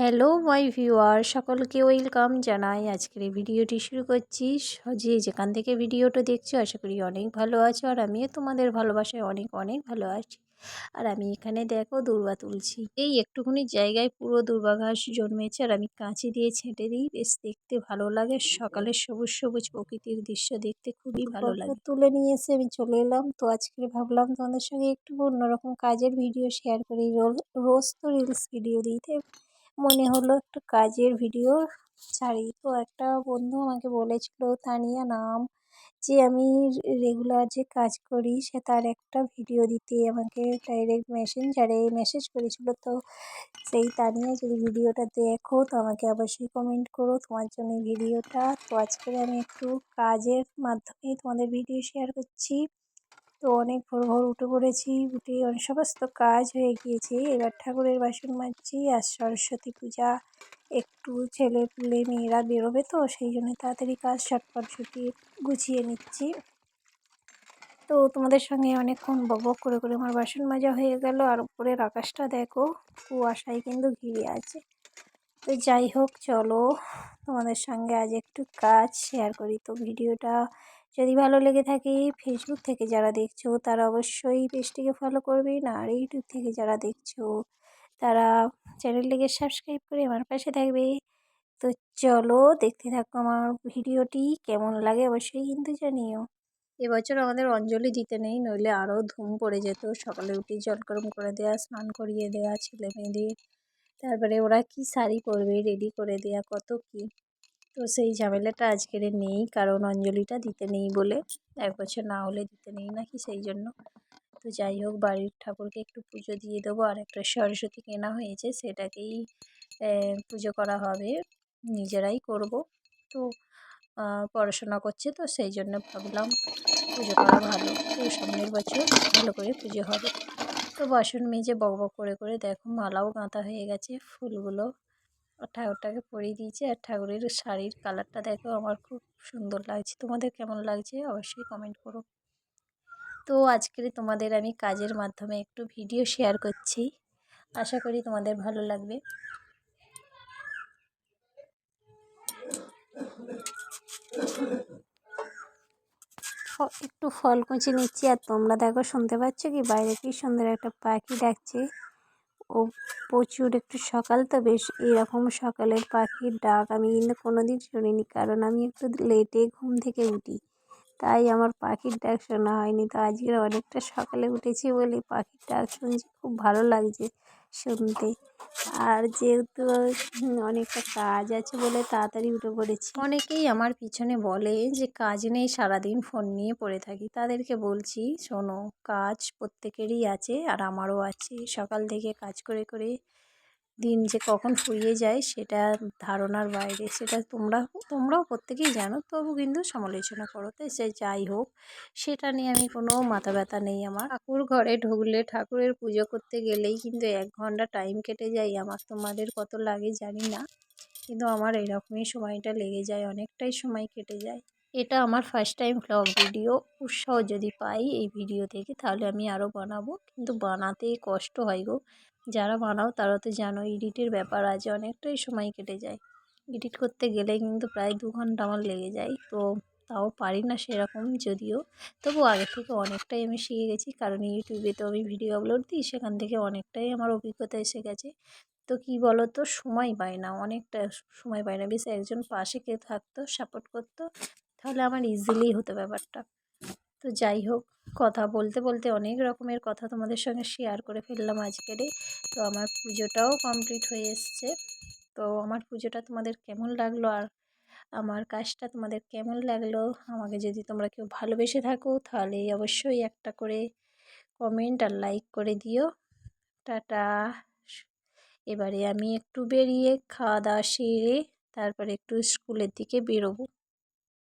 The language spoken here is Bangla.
হ্যালো মাই ভিউয়ার সকলকে ওয়েলকাম জানাই। আজকের এই ভিডিওটি শুরু করছি। যে যেখান থেকে ভিডিওটা দেখছ আশা করি অনেক ভালো আছো আর আমিও তোমাদের ভালোবাসায় অনেক অনেক ভালো আছি। আর আমি এখানে দেখো দুর্বা তুলছি। এই একটুখানি জায়গায় পুরো দুর্বা ঘাস জন্মেছে আর আমি কাঁচি দিয়ে ছেঁটে দিই। বেশ দেখতে ভালো লাগে। সকালের সবুজ সবুজ প্রকৃতির দৃশ্য দেখতে খুবই ভালো লাগে। তুলে নিয়ে এসে আমি চলে এলাম। তো আজকে ভাবলাম তোমাদের সঙ্গে একটু অন্যরকম কাজের ভিডিও শেয়ার করি। রোজ তো রিলস ভিডিও দিতে মনে হলো একটু কাজের ভিডিও ছাড়ি। তো একটা বন্ধু আমাকে বলেছিল, তানিয়া, নাম যে আমি রেগুলার যে কাজ করি, সে তার একটা ভিডিও দিতে। আমাকে ডাইরেক্ট মেসেঞ্জারে মেসেজ করেছিল, তো সেই তানিয়া, যদি ভিডিওটা দেখো, তো আমাকে অবশ্যই কমেন্ট করো তোমার জন্য ভিডিওটা তো আজকে আমি একটু কাজের মাধ্যমে তোমাদের ভিডিও শেয়ার করছি। তো অনেক ভোর ভোর উঠে পড়েছি, উঠে অনেক সমস্ত কাজ হয়ে গিয়েছে। এবার ঠাকুরের বাসন মাজছি, আর সরস্বতী পূজা, একটু ছেলে পুলে মেয়েরা বেরোবে তো, সেই জন্য তাড়াতাড়ি কাজ ছটপট ছুটি গুছিয়ে নিচ্ছি। তো তোমাদের সঙ্গে অনেকক্ষণ বক বক করে করে আমার বাসন মাজা হয়ে গেল, আর উপরের আকাশটা দেখো, কুয়াশায় কিন্তু ঘিরে আছে। তো যাই হোক, চলো তোমাদের সঙ্গে আজ একটু কাজ শেয়ার করি। তো ভিডিওটা যদি ভালো লেগে থাকে ফেসবুক থেকে যারা দেখছ, তারা অবশ্যই পেজটিকে ফলো করবেন আর ইউটিউব থেকে যারা দেখছ, তারা চ্যানেলটিকে সাবস্ক্রাইব করে আমার পাশে থাকবে। তো চলো দেখতে থাকো আমার ভিডিওটি, কেমন লাগে অবশ্যই কিন্তু জানিও। এবছর আমাদের অঞ্জলি দিতে নেই, নইলে আরও ধুম পড়ে যেত। সকালে উঠে জল গরম করে দেওয়া স্নান করিয়ে দেওয়া ছেলে মেয়েদের তারপরে ওরা কি শাড়ি পরবে রেডি করে দেওয়া কত কি? তো সেই ঝামেলাটা আজকের নেই, কারণ অঞ্জলিটা দিতে নেই বলে, এক বছর না হলে দিতে নেই নাকি সেই জন্য। তো যাই হোক, বাড়ির ঠাকুরকে একটু পুজো দিয়ে দেবো, আর একটা সরস্বতী কেনা হয়েছে, সেটাকেই পুজো করা হবে, নিজেরাই করব। তো পড়াশোনা করছে তো, সেই জন্য ভাবলাম পুজো করা ভালো। তো সামনের বছর ভালো করে পুজো হবে। তো বাসন মেজে বক করে করে দেখো মালাও গাঁথা হয়ে গেছে, ফুলগুলো ঠাকুরটাকে পরিয়ে দিয়েছি আর ঠাকুরের শাড়ির কালারটা দেখো আমার খুব সুন্দর লাগছে। তোমাদের কেমন লাগছে অবশ্যই কমেন্ট করো। তো আজকের তোমাদের আমি কাজের মাধ্যমে একটু ভিডিও শেয়ার করছি। আশা করি তোমাদের ভালো লাগবে। একটু ফল কুচি নিচ্ছি আর তোমরা দেখো, শুনতে পাচ্ছ কি? বাইরে কি সুন্দর একটা পাখি ডাকছে। ও প্রচুর একটু সকাল তো, বেশ এরকম সকালের পাখির ডাক আমি কিন্তু কোনো দিন শুনিনি, কারণ আমি একটু লেটে ঘুম থেকে উঠি। তাই আমার পাখির ডাক শোনা হয়নি। তো আজকের অনেকটা সকালে উঠেছি বলে পাখির ডাক শুনছি, খুব ভালো লাগছে। শুনতে। আর যেহেতু অনেকটা কাজ আছে বলে তাড়াতাড়ি উঠে পড়েছি। অনেকেই আমার পিছনে বলে যে, কাজ নেই, সারাদিন ফোন নিয়ে পড়ে থাকি। তাদেরকে বলছি, শোনো, কাজ প্রত্যেকেরই আছে আর আমারও আছে। সকাল থেকে কাজ করে করে দিন যে কখন ফুরিয়ে যায় সেটা ধারণার বাইরে, সেটা তোমরা, তোমরাও প্রত্যেকেই জানো। তবু কিন্তু সমালোচনা করো। তো সে যাই হোক, সেটা নিয়ে আমি কোনো মাথা ব্যথা নেই আমার। ঠাকুর ঘরে ঢুকলে ঠাকুরের পুজো করতে গেলেই কিন্তু এক ঘণ্টা টাইম কেটে যায়। আমার তোমাদের কত লাগে জানি না। কিন্তু আমার এরকমই সময়টা লেগে যায়, অনেকটাই সময় কেটে যায়। এটা আমার ফার্স্ট টাইম ভ্লগ ভিডিও উৎসাহ যদি পাই এই ভিডিও থেকে তাহলে আমি আরও বানাবো। কিন্তু বানাতে কষ্ট হয় গো। যারা বানাও তারা তো জানো এডিটের ব্যাপার আছে অনেকটাই সময় কেটে যায়। এডিট করতে গেলে কিন্তু প্রায় দু ঘণ্টা আমার লেগে যায়। তো তাও পারি না সেরকম যদিও। তবু আগে থেকে অনেকটাই আমি শিখে গেছি। কারণ ইউটিউবে তো আমি ভিডিও আপলোড দিই, সেখান থেকে অনেকটাই আমার অভিজ্ঞতা এসে গেছে। তো কি বলো তো সময় পায় না, অনেকটা সময় পায় না। বেশ একজন পাশে কে থাকতো সাপোর্ট করতো। তাহলে আমার ইজিলি হতো ব্যাপারটা। তো যাই হোক, কথা বলতে বলতে অনেক রকমের কথা তোমাদের সঙ্গে শেয়ার করে ফেললাম আজকেরে তো আমার পুজোটাও কমপ্লিট হয়ে এসছে। তো আমার পুজোটা তোমাদের কেমন লাগল? আর আমার কাজটা তোমাদের কেমন লাগল? আমাকে যদি তোমরা কেউ ভালোবেসে থাকো, তাহলে অবশ্যই একটা করে কমেন্ট আর লাইক করে দিও। টাটা। এবারে আমি একটু বেরিয়ে খাওয়া দাওয়া সেরে তারপরে একটু স্কুলের দিকে বেরোবো।